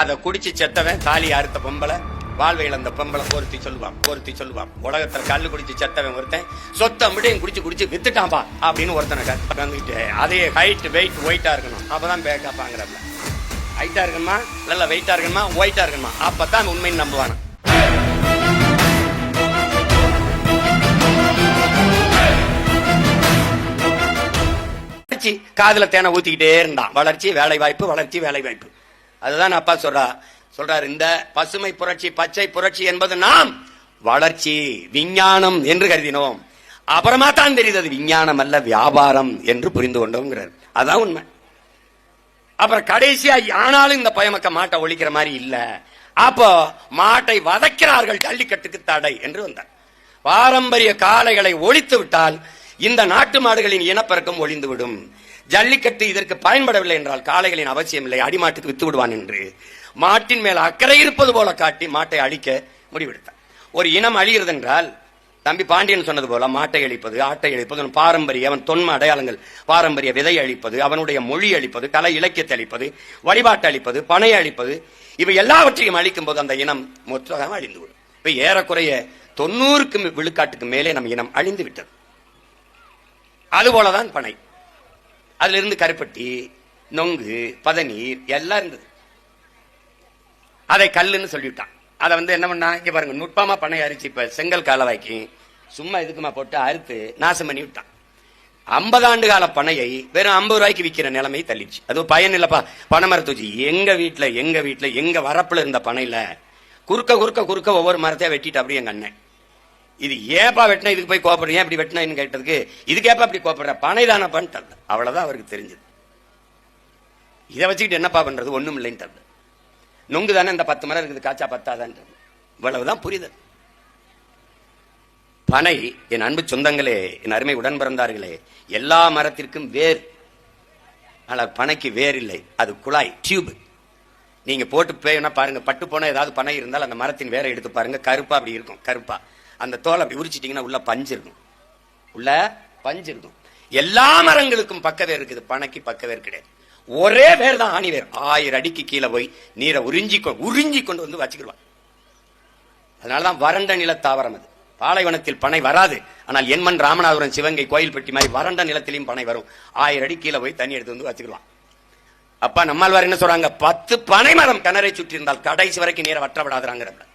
அதை குடிச்சு செத்தவன் தாலி அறுத்த பொம்பளை வாழ்வை இழந்த பொம்பளை பொருத்தி சொல்லுவான் பொருத்தி சொல்லுவான். உலகத்துல கல் குடிச்சு செத்தவன் ஒருத்தன் சொத்த முடியும் குடிச்சு குடிச்சு வித்துட்டான்பா அப்படின்னு ஒருத்தனை கத்துக்கிட்டு அதே ஹைட் வெயிட் ஒயிட்டா இருக்கணும். அப்பதான் பேக்கப்பாங்கிறப்ப ஹைட்டா இருக்கணுமா? நல்லா வெயிட்டா இருக்கணுமா? ஒயிட்டா இருக்கணுமா? அப்பதான் உண்மைன்னு நம்புவானு? வளர்ச்சி காதுல தேனை ஊத்திக்கிட்டே இருந்தான். வளர்ச்சி வேலை வாய்ப்பு வளர்ச்சி வேலை வாய்ப்பு அதுதான் அப்பா சொல்றா. சொல்றாரு இந்த பசுமை புரட்சி பச்சை புரட்சி என்பது நாம் வளர்ச்சி விஞ்ஞானம் என்று கருதினோம். அப்புறமா தான் தெரியுது அது விஞ்ஞானம் அல்ல வியாபாரம் என்று புரிந்து கொண்டோங்கிறார். அதான் உண்மை. அப்புறம் கடைசியா ஆனாலும் இந்த பயமக்க மாட்டை ஒழிக்கிற மாதிரி இல்ல. அப்போ மாட்டை வதைக்கிறார்கள் ஜல்லிக்கட்டுக்கு தடை என்று வந்தார். பாரம்பரிய காளைகளை ஒழித்து விட்டால் இந்த நாட்டு மாடுகளின் இனப்பெருக்கம் ஒளிந்துவிடும் ஜல்லிக்கட்டு இதற்கு பயன்படவில்லை என்றால் காளைகளின் அவசியம் இல்லை. அடிமாட்டுக்கு வித்து விடுவான் என்று. மாட்டின் மேல் அக்கறை இருப்பது போல காட்டி மாட்டை அழிக்க முடிவெடுத்தார் ஒரு இனம் அழிகிறது என்றால் தம்பி பாண்டியன் சொன்னது போல மாட்டை அழிப்பது ஆட்டை அழிப்பது அவன் பாரம்பரிய அவன் தொன்ம அடையாளங்கள் பாரம்பரிய விதை அழிப்பது அவனுடைய மொழி அழிப்பது கலை இலக்கியத்தை அழிப்பது வழிபாட்டை அழிப்பது பனை அழிப்பது இவை எல்லாவற்றையும் அழிக்கும் போது அந்த இனம் மொத்தமாக அழிந்துவிடும். இப்ப ஏறக்குறைய தொண்ணூறுக்கு விழுக்காட்டுக்கு மேலே நம் இனம் அழிந்து விட்டது அதுபோலதான் பனை. அதுல இருந்து கருப்பட்டி நொங்கு பதநீர் எல்லாம் இருந்தது. அதை கல்லுன்னு சொல்லிவிட்டான். அதை வந்து என்ன பண்ணா இங்க பாருங்க நுட்பமா பண்ணை அரிச்சு இப்ப செங்கல் காலவாய்க்கு சும்மா இதுக்குமா போட்டு அறுத்து நாசம் பண்ணி விட்டான். ஐம்பது ஆண்டு கால பனையை வெறும் ஐம்பது ரூபாய்க்கு விற்கிற நிலைமை தள்ளிச்சு அது பயன் இல்லப்பா பனை மரத்தை வச்சு எங்க வீட்டுல எங்க வீட்டுல எங்க வரப்புல இருந்த பனையில குறுக்க குறுக்க குறுக்க ஒவ்வொரு மரத்தையா வெட்டிட்டு அப்படியே எங்க அண்ணன். இது ஏப்பா வெட்டினா இதுக்கு போய் கோபப்படுற ஏன் இப்படி வெட்டினா கேட்டதுக்கு? இதுக்கு ஏப்பா இப்படி கோபப்படுற பனை தானப்பான்னு அவ்வளவுதான் அவருக்கு தெரிஞ்சது. இதை வச்சுக்கிட்டு என்னப்பா பண்றது? ஒண்ணும் இல்லைன்னு நொங்கு தானே இந்த பத்து மரம் இருக்குது காய்ச்சா பத்தாதான் இவ்வளவுதான் புரிதல். பனை என் அன்பு சொந்தங்களே என் அருமை உடன் பிறந்தார்களே எல்லா மரத்திற்கும் வேர். ஆனால் பனைக்கு வேர் இல்லை. அது குழாய் டியூப். நீங்க போட்டு பேனா பாருங்க. பட்டு போன ஏதாவது பனை இருந்தால் அந்த மரத்தின் வேரை எடுத்து பாருங்க. கருப்பா அப்படி இருக்கும். கருப்பா. அந்த தோலை அப்படி உரிச்சிட்டிங்கன்னா உள்ள பஞ்சு இருக்கும். உள்ள பஞ்சு இருக்கும். எல்லா மரங்களுக்கும் பக்கவே இருக்குது. பனைக்கு பக்கவே கிடையாது. ஒரே வேர் தான் ஆணி வேர். ஆயிரம் அடிக்கு கீழே போய் நீரை உறிஞ்சி கொ- உறிஞ்சி கொண்டு வந்து வச்சுக்கிடுவான் அதனாலதான் வறண்ட நில தாவரம் அது. பாலைவனத்தில் பனை வராது. ஆனால் என்மன் ராமநாதபுரம் சிவகங்கை கோயில்பட்டி மாதிரி வறண்ட நிலத்திலையும் பனை வரும். ஆயிரம் அடி கீழே போய் தண்ணி எடுத்து வந்து வச்சுக்கிடுவான். அப்பா நம்மாழ்வார் என்ன சொல்றாங்க? பத்து பனை மரம் கிணறை சுற்றி இருந்தால் கடைசி வரைக்கும் நீரை வற்ற விடாதுறாங்கிறப்ப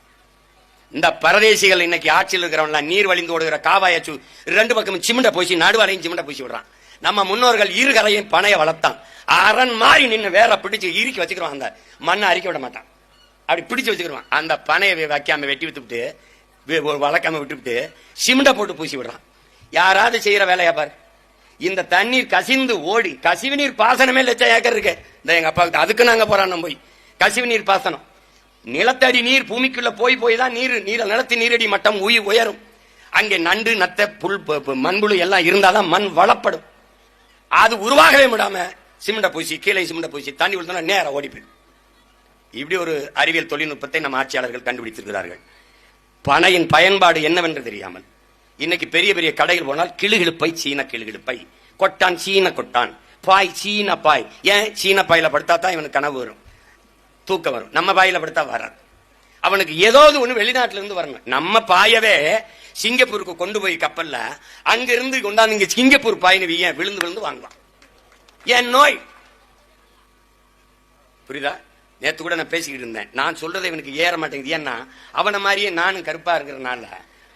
இந்த பரதேசிகள் இன்னைக்கு ஆட்சியில் இருக்கிறவங்களாம் நீர் வழிந்து ஓடுகிற காவாயாச்சு ரெண்டு பக்கமும் சிமெண்ட பூசி நடுவரையும் சிமெண்ட பூசி விடுறான். நம்ம முன்னோர்கள் இருகரையும் பனைய வளர்த்தான். அரண் மாறி நின்று வேற பிடிச்சு இறுக்கி வச்சுக்கிறோம் அந்த மண்ணை அரிக்க விட மாட்டான். அப்படி பிடிச்சு வச்சுக்கிடுவான் அந்த பனையை வைக்காம வெட்டி வித்துவிட்டு வளர்க்காம விட்டுவிட்டு சிமெண்ட போட்டு பூசி விடுறான். யாராவது செய்யற வேலையா பாரு. இந்த தண்ணீர் கசிந்து ஓடி கசிவு நீர் பாசனமே லட்சம் ஏக்கர் இருக்கு. இந்த எங்க அப்பாவுக்கு அதுக்கு நாங்க போறான் போய். கசிவு நீர் பாசனம். நிலத்தடி நீர் பூமிக்குள்ள போய் போய் தான் நீர் நீர நிலத்து நீரடி மட்டம் உயிர் உயரும். அங்கே நண்டு நத்தை புல் மண்புழு எல்லாம் இருந்தாதான் மண் வளப்படும். அது உருவாகவே விடாம சிமெண்ட பூசி கீழே சிமெண்ட பூசி தண்ணி விழுந்தா நேரம் ஓடி போயிடும். இப்படி ஒரு அறிவியல் தொழில்நுட்பத்தை நம்ம ஆட்சியாளர்கள் கண்டுபிடித்திருக்கிறார்கள். பனையின் பயன்பாடு என்னவென்று தெரியாமல் இன்னைக்கு பெரிய பெரிய கடைகள் போனால் கிளுகிழுப்பை சீன கிளுகிழுப்பை. கொட்டான் சீன கொட்டான். பாய் சீன பாய். ஏன்? சீன பாயில படுத்தா தான் இவனுக்கு கனவு வரும். தூக்கம் வரும். நம்ம பாயில படுத்தா வராது. அவனுக்கு ஏதாவது ஒண்ணு வெளிநாட்டுல இருந்து வரணும். நம்ம பாயவே சிங்கப்பூருக்கு கொண்டு போய் கப்பல்ல அங்கிருந்து கொண்டாந்து இங்க சிங்கப்பூர் பாயின்னு வீயன் விழுந்து விழுந்து வாங்குவான். ஏன் நோய்? புரியுதா? நேத்து கூட நான் பேசிக்கிட்டு இருந்தேன். நான் சொல்றதை இவனுக்கு ஏற மாட்டேங்குது. ஏன்னா அவனை மாதிரியே நானும் கருப்பா இருக்கிறனால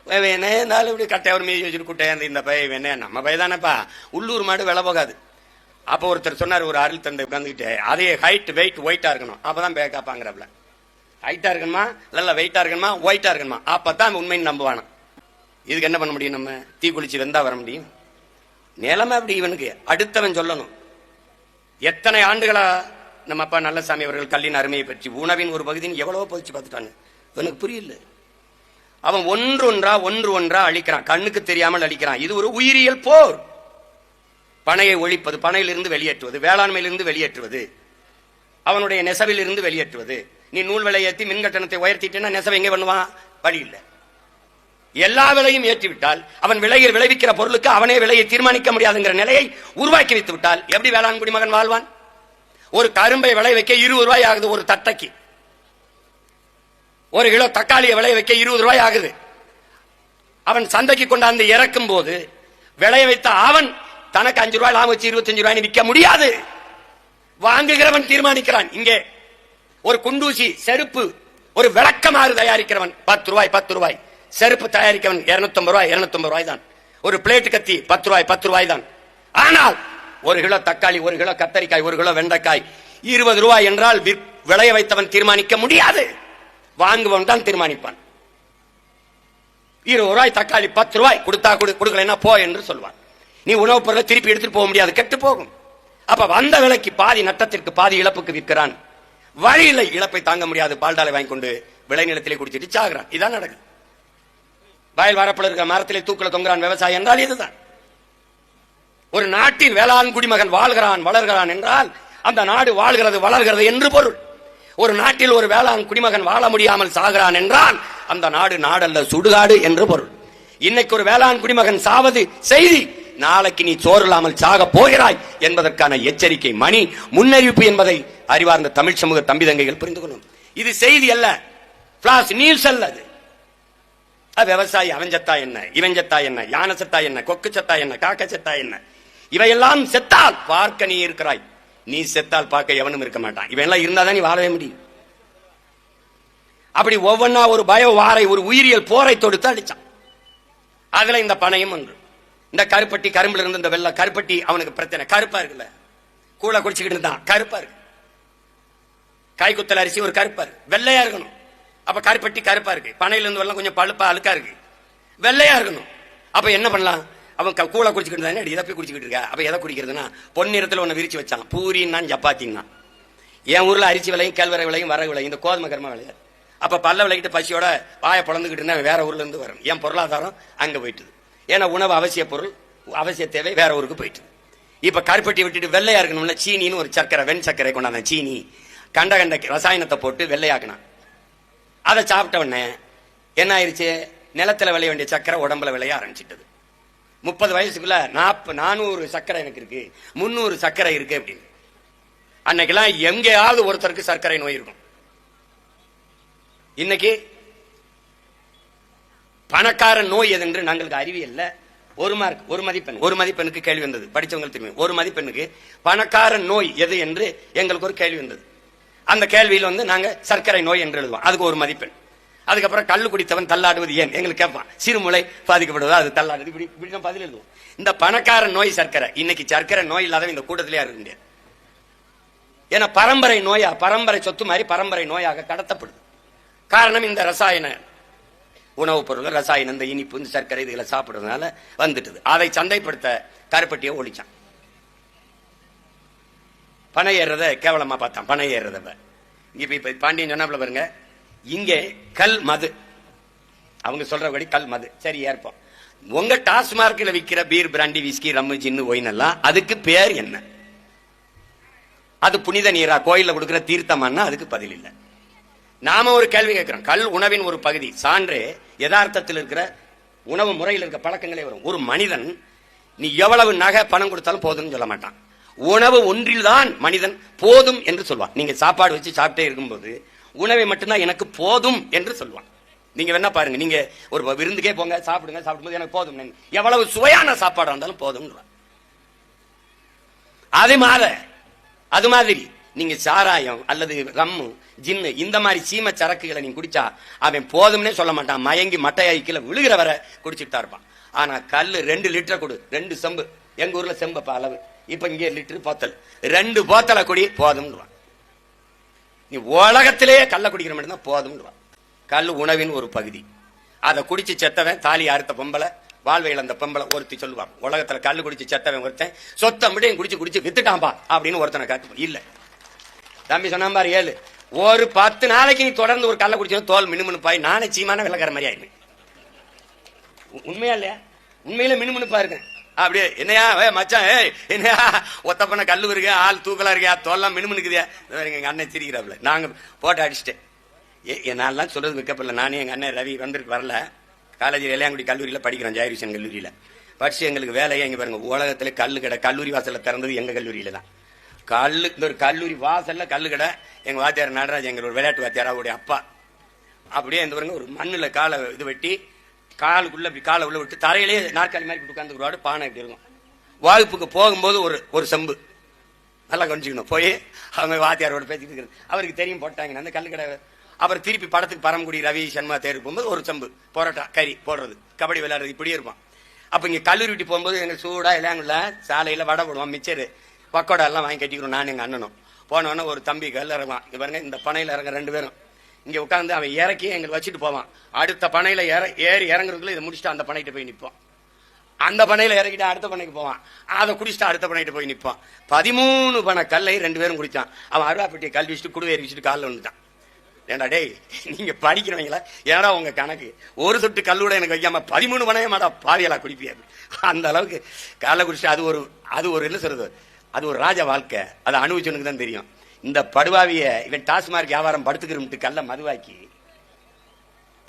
வேணே இருந்தாலும் இப்படி கட்டை ஒரு மீதி வச்சுட்டு குட்டையா இருந்து இந்த பய வேணே நம்ம பயதானப்பா உள்ளூர் மாடு வெலை போகாது. அப்போ ஒருத்தர் சொன்னார் ஒரு அருள் தந்தை உட்காந்துக்கிட்டு அதே ஹைட் வெயிட் ஒயிட்டா இருக்கணும். அப்பதான் பேக்காப்பாங்கிறப்பல ஹைட்டா இருக்கணுமா? நல்லா வெயிட்டா இருக்கணுமா? ஒயிட்டா இருக்கணுமா? அப்பதான் உண்மைன்னு நம்புவானா இதுக்கு என்ன பண்ண முடியும் நம்ம? தீ குளிச்சு வெந்தா வர முடியும். நிலைமை அப்படி இவனுக்கு. அடுத்தவன் சொல்லணும். எத்தனை ஆண்டுகளா நம்ம அப்பா நல்லசாமி அவர்கள் கல்லின் அருமையை பற்றி உணவின் ஒரு பகுதின்னு எவ்வளவோ பதிச்சு பார்த்துட்டாங்க. இவனுக்கு புரியல. அவன் ஒன்று ஒன்றா ஒன்று ஒன்றா அழிக்கிறான். கண்ணுக்கு தெரியாமல் அழிக்கிறான். இது ஒரு உயிரியல் போர். பனையை ஒழிப்பது பனையிலிருந்து வெளியேற்றுவது வேளாண்மையிலிருந்து வெளியேற்றுவது அவனுடைய நெசவிலிருந்து வெளியேற்றுவது. நீ நூல் விலை ஏற்றி மின் கட்டணத்தை உயர்த்திட்டேன்னா நெசவை எங்கே பண்ணுவான்? வழி இல்லை. எல்லா விலையும் ஏற்றிவிட்டால் அவன் விலையில் விளைவிக்கிற பொருளுக்கு அவனே விலையை தீர்மானிக்க முடியாதுங்கிற நிலையை உருவாக்கி வைத்து விட்டால் எப்படி வேளாண் குடிமகன் வாழ்வான்? ஒரு கரும்பை விளை வைக்க இருபது ரூபாய் ஆகுது ஒரு தட்டைக்கு. ஒரு கிலோ தக்காளியை விளைய வைக்க இருபது ரூபாய் ஆகுது. அவன் சந்தைக்கு கொண்டாந்து இறக்கும் போது விளைய வைத்த அவன் தனக்கு அஞ்சு ரூபாய் லாபம் வச்சு இருபத்தஞ்சு ரூபாய் விற்க முடியாது. வாங்குகிறவன் தீர்மானிக்கிறான். இங்கே ஒரு குண்டூசி செருப்பு ஒரு விளக்கமாறு தயாரிக்கிறவன். பத்து ரூபாய் பத்து ரூபாய். செருப்பு தயாரிக்கிறவன் இருநூத்தி ரூபாய் இருநூத்தி ரூபாய் தான். ஒரு பிளேட் கத்தி பத்து ரூபாய் பத்து ரூபாய் தான். ஆனால் ஒரு கிலோ தக்காளி ஒரு கிலோ கத்தரிக்காய் ஒரு கிலோ வெண்டைக்காய் இருபது ரூபாய் என்றால் விளைய வைத்தவன் தீர்மானிக்க முடியாது. வாங்குவன் தான் தீர்மானிப்பான். இருபது ரூபாய் தக்காளி பத்து ரூபாய் கொடுத்தா கொடு கொடுக்கலைன்னா போ என்று சொல்வான். நீ உணவுப் பொருளை திருப்பி எடுத்துட்டு போக முடியாது கெட்டு போகும். அப்ப வந்த விலைக்கு பாதி நட்டத்திற்கு பாதி இழப்புக்கு விற்கிறான். வழியில இழப்பை தாங்க முடியாது பால்டாலை வாங்கி கொண்டு விளைநிலத்திலே குடிச்சிட்டு சாகுறான். இதான் நடக்குது வயல் வரப்பில் இருக்கிற மரத்திலே தூக்குல தொங்குறான் விவசாயம் என்றால் இதுதான். ஒரு நாட்டில் வேளாண் குடிமகன் வாழ்கிறான் வளர்கிறான் என்றால் அந்த நாடு வாழ்கிறது வளர்கிறது என்று பொருள். ஒரு நாட்டில் ஒரு வேளாண் குடிமகன் வாழ முடியாமல் சாகிறான் என்றால் அந்த நாடு நாடல்ல சுடுகாடு என்று பொருள். இன்னைக்கு ஒரு வேளாண் குடிமகன் சாவது செய்தி. நாளைக்கு நீ சோறில்லாமல் சாக போகிறாய் என்பதற்கான எச்சரிக்கை மணி முன்னறிவிப்பு என்பதை அறிவார்ந்த தமிழ் சமூக தம்பி தங்கைகள் புரிந்து கொள்ளும் இது செய்தி அல்ல. பிளாஸ் நியூஸ் அல்ல அது. விவசாயி அவன் செத்தா என்ன இவன் செத்தா என்ன யானை செத்தா என்ன கொக்கு செத்தா என்ன காக்க செத்தா என்ன. இவையெல்லாம் செத்தால் பார்க்க நீ இருக்கிறாய். நீ செத்தால் பார்க்க எவனும் இருக்க மாட்டான். இவன் எல்லாம் இருந்தாதான் நீ வாழவே முடியும். அப்படி ஒவ்வொன்னா ஒரு பய வாரை ஒரு உயிரியல் போரை தொடுத்து அடிச்சான். அதுல இந்த பணையும் ஒன்று. இந்த கருப்பட்டி கரும்புல இருந்து இந்த வெள்ளை கருப்பட்டி அவனுக்கு பிரச்சனை. கருப்பா இருக்குல்ல? கூழ குடிச்சுக்கிட்டு இருந்தான். கருப்பா இருக்கு. கைக்குத்தல் அரிசி ஒரு கருப்பா இருக்கு. வெள்ளையா இருக்கணும். அப்ப கருப்பட்டி கருப்பா இருக்கு. பனையில இருந்து வெள்ளம் கொஞ்சம் பழுப்பா அழுக்கா இருக்கு. வெள்ளையா இருக்கணும். அப்ப என்ன பண்ணலாம்? அவன் க- கூழ குடிச்சுக்கிட்டு இருந்தானே இதை போய் குடிச்சுக்கிட்டு இருக்கா? அப்ப எதை குடிக்கிறதுனா பொன்னிறத்துல ஒன்னு விரிச்சு வச்சான். பூரின்னா சப்பாத்தின்னா. என் ஊர்ல அரிசி விலையும் கேழ்வரை விலையும் வர விலையும் இந்த கோதுமை கருமா விளையாது. அப்ப பல்ல விலைக்கிட்டு பசியோட வாயை பிளந்துக்கிட்டு இருந்தா வேற ஊர்ல இருந்து வரும் என் பொருளாதாரம் அங்க போயிட்டுது. ஏன்னா உணவு அவசிய பொருள் அவசிய தேவை வேற ஊருக்கு போயிட்டு. இப்ப கருப்பட்டி விட்டுட்டு வெள்ளையா இருக்கணும்ல சீனின்னு ஒரு சர்க்கரை வெண் சர்க்கரை கொண்டாந்த சீனி. கண்ட கண்ட ரசாயனத்தை போட்டு வெள்ளையாக்கணும் அதை சாப்பிட்ட உடனே என்ன ஆயிடுச்சு நிலத்துல விளைய வேண்டிய சக்கரை உடம்புல விளைய ஆரம்பிச்சிட்டது. முப்பது வயசுக்குள்ள நாற்பது நானூறு சர்க்கரை எனக்கு இருக்கு. முன்னூறு சர்க்கரை இருக்கு அப்படின்னு. அன்னைக்கெல்லாம் எங்கேயாவது ஒருத்தருக்கு சர்க்கரை நோய் இருக்கும். இன்னைக்கு பணக்கார நோய் எது என்று நாங்களுக்கு அறிவியல்ல ஒரு மார்க் ஒரு மதிப்பெண் ஒரு மதிப்பெண்ணுக்கு கேள்வி வந்தது. படிச்சவங்களுக்கு தெரியும். ஒரு மதிப்பெண்ணுக்கு பணக்கார நோய் எது என்று எங்களுக்கு ஒரு கேள்வி வந்தது. அந்த கேள்வியில் வந்து நாங்கள் சர்க்கரை நோய் என்று எழுதுவோம். அதுக்கு ஒரு மதிப்பெண். அதுக்கப்புறம் கள்ளு குடித்தவன் தள்ளாடுவது ஏன்? எங்களுக்கு கேட்பான் சிறுமுலை பாதிக்கப்படுவது அது தள்ளாடுது. இப்படி இப்படி தான் பதில் எழுதுவோம். இந்த பணக்கார நோய் சர்க்கரை. இன்னைக்கு சர்க்கரை நோய் இல்லாத இந்த கூட்டத்திலே இருக்க முடியாது ஏன்னா பரம்பரை நோயா? பரம்பரை சொத்து மாதிரி பரம்பரை நோயாக கடத்தப்படுது. காரணம் இந்த ரசாயன உணவுப் பொருள் ரசாயனம் இந்த இனிப்பு இந்த சர்க்கரை இதுகளை சாப்பிடுறதுனால வந்துட்டுது. அதை சந்தைப்படுத்த கருப்பட்டியை ஒழிச்சான். பனை ஏறுறத கேவலமா பார்த்தான். பனை ஏறுறத இப்ப. இப்ப பாண்டியன் சொன்னாப்புல பாருங்க இங்கே கல் மது. அவங்க சொல்றபடி கல் மது. சரி ஏற்போம். உங்க டாஸ்மார்க்ல விற்கிற beer brandy whisky rum gin wine எல்லாம் அதுக்கு பேர் என்ன? அது புனித நீரா? கோயில்ல கொடுக்கிற தீர்த்தமானா அதுக்கு பதில் இல்லை. நாம ஒரு கேள்வி கேட்கிறோம். கல் உணவின் ஒரு பகுதி. சான்று யதார்த்தத்தில் இருக்கிற உணவு முறையில் இருக்க பழக்கங்களே வரும். ஒரு மனிதன் நீ எவ்வளவு நகை பணம் கொடுத்தாலும் போதும்னு சொல்ல மாட்டான். உணவு ஒன்றில்தான் மனிதன் போதும் என்று சொல்வான். நீங்க சாப்பாடு வச்சு சாப்பிட்டே இருக்கும்போது உணவை மட்டும்தான் எனக்கு போதும் என்று சொல்வான். நீங்க வேணா பாருங்க. நீங்க ஒரு விருந்துக்கே போங்க சாப்பிடுங்க சாப்பிடும்போது எனக்கு போதும். எவ்வளவு சுவையான சாப்பாடா இருந்தாலும் போதும் அதே மாதிரி அது மாதிரி நீங்க சாராயம் அல்லது ரம்மு ஜின்னு இந்த மாதிரி சீம சரக்குகளை நீங்க குடிச்சா அவன் போதும்னே சொல்ல மாட்டான். மயங்கி மட்டையாய் கீழே விழுகிற வரை குடிச்சுட்டா இருப்பான். ஆனா கல் ரெண்டு லிட்டர் கொடு. ரெண்டு செம்பு. எங்க ஊர்ல செம்பப்பா அளவு. இப்ப இங்கே லிட்டர் போத்தல். ரெண்டு போத்தலை குடி போதும்ன்றான் நீ உலகத்திலேயே கல்ல குடிக்கிற மட்டும்தான் போதும்ன்றான் கல் உணவின் ஒரு பகுதி. அதை குடிச்சு செத்தவன் தாலி அறுத்த பொம்பளை வாழ்வை இழந்த பொம்பளை ஒருத்தி சொல்லுவான். உலகத்துல கல் குடிச்சு செத்தவன் ஒருத்தன் சொத்தம் முடியும் குடிச்சு குடிச்சு வித்துட்டான்பா அப்படின்னு ஒருத்தனை காட்டு இல்லை. தம்பி சொன்ன பாரு ஏழு. ஒரு பத்து நாளைக்கு நீ தொடர்ந்து ஒரு கல்ல குடிச்சா தோல் மினுமினுப்பாய் நானே சீமான விளக்கற மாதிரி ஆயிருவேன் உண்மையா இல்லையா? உண்மையில மினுமினுப்பா இருக்கேன். அப்படியே என்னையா? ஏ மச்சான் ஏய் என்னையா? ஒத்த பண்ண கல்லு இருக்கு ஆள் தூக்கலா இருக்கியா? தோல்லாம் மினுமினுக்குதியா? எங்க அண்ணன் சிரிக்கிறாப்ல நாங்க போட்டு அடிச்சுட்டேன் ஏ என்னாலாம் சொல்றது மிக்கப்படல. நானே எங்க அண்ணன் ரவி வந்திருக்கு வரல. காலேஜில் இளையாங்குடி கல்லூரியில படிக்கிறோம் ஜெயரிசன் கல்லூரியில. படிச்சு எங்களுக்கு வேலையை இங்க பாருங்க. உலகத்துல கல்லு கடை கல்லூரி வாசல்ல திறந்தது எங்க கல்லூரியில தான். கல்லு இந்த ஒரு கல்லூரி வாசல்ல கல்லு கடை. எங்க வாத்தியார் நடராஜ் எங்க விளையாட்டு வாத்தியார் அவருடைய அப்பா. அப்படியே இந்த பாருங்க ஒரு மண்ணுல காலை இது வெட்டி காலுக்குள்ள இப்படி காலை உள்ள விட்டு தரையிலே நாற்காலி மாதிரி இப்படி உட்காந்துருவாடு பானை இப்படி இருக்கும். வகுப்புக்கு போகும்போது ஒரு ஒரு செம்பு. நல்லா கொஞ்சிக்கணும் போய் அவங்க வாத்தியாரோட பேசிட்டு இருக்கிறது. அவருக்கு தெரியும் போட்டாங்க. அந்த கல்லு கடை அப்புறம் திருப்பி படத்துக்கு பரமக்குடி ரவி சர்மா தேர்வு போகும்போது ஒரு செம்பு பரோட்டா கறி போடுறது. கபடி விளையாடுறது இப்படியே இருப்பான் அப்ப இங்க கல்லூரி விட்டு போகும்போது எங்க சூடா இல்லாங்கல்ல சாலையில வடை போடுவான் மிச்சரு. பக்கோடா எல்லாம் வாங்கி கட்டிக்கிறோம். நான் எங்கள் அண்ணனும். போனோடனே ஒரு தம்பி கல் இறங்குவான் இங்கே பாருங்க இந்த பனையில் இறங்க ரெண்டு பேரும். இங்கே உட்காந்து அவன் இறக்கி எங்களை வச்சுட்டு போவான். அடுத்த பனையில் இற ஏறி இறங்குறதுக்குள்ள இதை முடிச்சுட்டு அந்த பனைகிட்ட போய் நிற்பான் அந்த பனையில் இறக்கிட்டு அடுத்த பனைக்கு போவான். அதை குடிச்சிட்டு அடுத்த பனைகிட்ட போய் நிற்பான் பதிமூணு பனை கல்லை ரெண்டு பேரும் குடித்தான் அவன் அருவாப்பட்டியை கல் வச்சுட்டு குடுவேறி வச்சுட்டு காலில் வந்துட்டான் ஏண்டா டேய் நீங்க படிக்கிறவங்களா? ஏடா உங்க கணக்கு? ஒரு சொட்டு கல்லூட எனக்கு வைக்காம பதிமூணு பனைய மாடா பாவியலா குடிப்பியாது அந்த அளவுக்கு காலை குடிச்சிட்டு அது ஒரு அது ஒரு என்ன சொல்றது? அது ஒரு ராஜ வாழ்க்கை. அதை அனுபவிச்சவனுக்கு தான் தெரியும். இந்த படுவாவிய இவன் டாஸ்மார்க் வியாபாரம் படுத்துக்கிறோம்ட்டு கல்ல மதுவாக்கி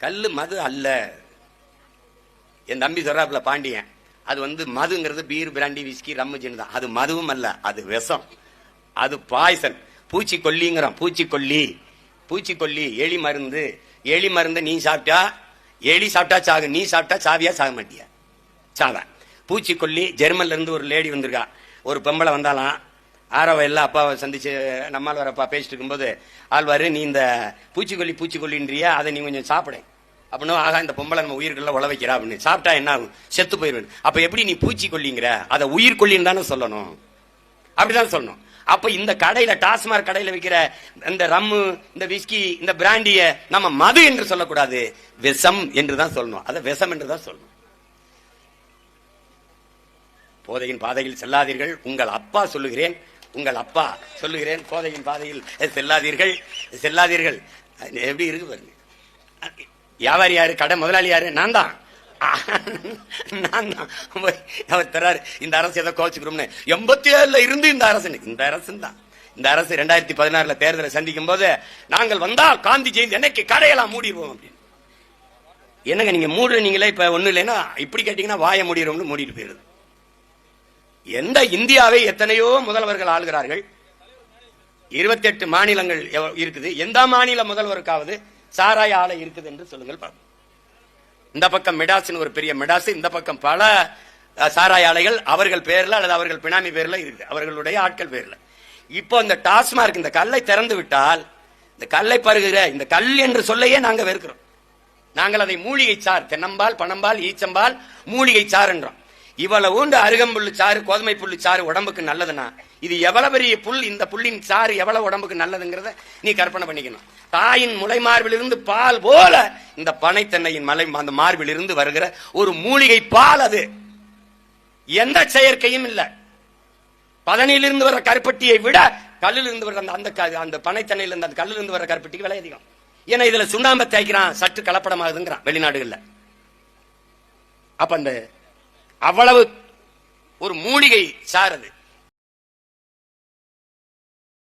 கல்லு மது அல்ல. என் தம்பி சொல்றாப்புல பாண்டியன். அது வந்து மதுங்கிறது பீர் பிராண்டி விஸ்கி ரம்மு தான் அது மதுவும் அல்ல அது விஷம். அது பாய்சன் பூச்சிக்கொல்லிங்கிறான் பூச்சிக்கொல்லி பூச்சிக்கொல்லி எலி மருந்து. எலி மருந்து நீ சாப்பிட்டா எலி சாப்பிட்டா சாகு. நீ சாப்பிட்டா சாவியா சாக மாட்டியா? சாவ பூச்சிக்கொல்லி ஜெர்மன்ல இருந்து ஒரு லேடி வந்திருக்கா. ஒரு பொம்பளை வந்தாலாம் ஆரவ எல்லாம் அப்பாவை சந்திச்சு நம்மால் வரப்பா பேசிட்டு இருக்கும்போது ஆழ்வாரு நீ இந்த பூச்சிக்கொல்லி பூச்சிக்கொல்லின்றியா? அதை நீ கொஞ்சம் சாப்பிடு. அப்படின்னா ஆகா இந்த பொம்பளை நம்ம உயிர்களை உழ வைக்கிறா அப்படின்னு. சாப்பிட்டா என்ன ஆகும்? செத்து போயிருவேன். அப்ப எப்படி நீ பூச்சிக்கொல்லிங்கிற? அதை உயிர்கொல்லின்னு தானே சொல்லணும். அப்படிதான் சொல்லணும். அப்ப இந்த கடையில டாஸ்மாக் கடையில விற்கிற இந்த ரம்மு இந்த விஸ்கி இந்த பிராண்டிய நம்ம மது என்று சொல்லக்கூடாது. விஷம் என்று தான் சொல்லணும். அதை விஷம் என்று தான் சொல்லணும். போதையின் பாதையில் செல்லாதீர்கள். உங்கள் அப்பா சொல்லுகிறேன். உங்கள் அப்பா சொல்லுகிறேன். போதையின் பாதையில் செல்லாதீர்கள். செல்லாதீர்கள். எப்படி இருக்கு பாருங்க. வியாபாரி யாரு? கடை முதலாளி யாரு? நான் தான். நான் தான். அவர் இந்த அரசு ஏதோ கோச்சுக்கிறோம்னு எண்பத்தி ஏழுல இருந்து இந்த அரசு இந்த அரசு தான். இந்த அரசு ரெண்டாயிரத்தி பதினாறுல தேர்தலை சந்திக்கும் போது நாங்கள் வந்தால் காந்தி ஜெயந்தி என்னைக்கு கடையெல்லாம் மூடிடுவோம் அப்படின்னு. என்னங்க நீங்க மூடுறீங்களே இப்ப ஒண்ணு இல்லைன்னா இப்படி கேட்டீங்கன்னா வாய மூடிடுவோம்னு மூடிட்டு போயிடுது. எந்த இந்தியாவை எத்தனையோ முதல்வர்கள் ஆளுகிறார்கள். இருபத்தி எட்டு மாநிலங்கள் இருக்குது. எந்த மாநில முதல்வருக்காவது சாராய ஆலை இருக்குது என்று சொல்லுங்கள் பார்ப்போம். இந்த பக்கம் மெடாஸ்னு ஒரு பெரிய மெடாஸ் இந்த பக்கம் பல சாராய ஆலைகள் அவர்கள் பேர்ல அல்லது அவர்கள் பினாமி பேர்ல இருக்கு அவர்களுடைய ஆட்கள் பேர்ல. இப்போ இந்த டாஸ்மார்க் இந்த கல்லை திறந்து விட்டால் இந்த கல்லை பருகிற இந்த கல் என்று சொல்லையே நாங்கள் வெறுக்கிறோம். நாங்கள் அதை மூலிகை சார் தென்னம்பால் பணம்பால் ஈச்சம்பால் மூலிகை சார் என்றோம். இவ்வளவு உண்டு அருகம்புல்லு சாறு கோதுமை புள்ளி சாறு உடம்புக்கு நல்லதுன்னா இது எவ்வளவு பெரிய புல் இந்த புல்லின் சாறு எவ்வளவு உடம்புக்கு நல்லதுங்கிறத நீ கற்பனை பண்ணிக்கணும். தாயின் முளை மார்பிலிருந்து பால் போல இந்த பனைத்தன்னையின் மலை அந்த மார்பிலிருந்து வருகிற ஒரு மூலிகை பால் அது. எந்த செயற்கையும் இல்லை. பதனியிலிருந்து வர கருப்பட்டியை விட கல்லிலிருந்து வர அந்த அந்த க- அந்த பனைத்தன்னையிலிருந்து அந்த கல்லிலிருந்து வர கருப்பட்டிக்கு விலை அதிகம். ஏன்னா இதுல சுண்ணாம்பை தேய்க்கிறான் சற்று கலப்படமாகுதுங்கிறான் வெளிநாடுகளில். அப்ப அந்த அவ்வளவு ஒரு மூலிகை சார் அது.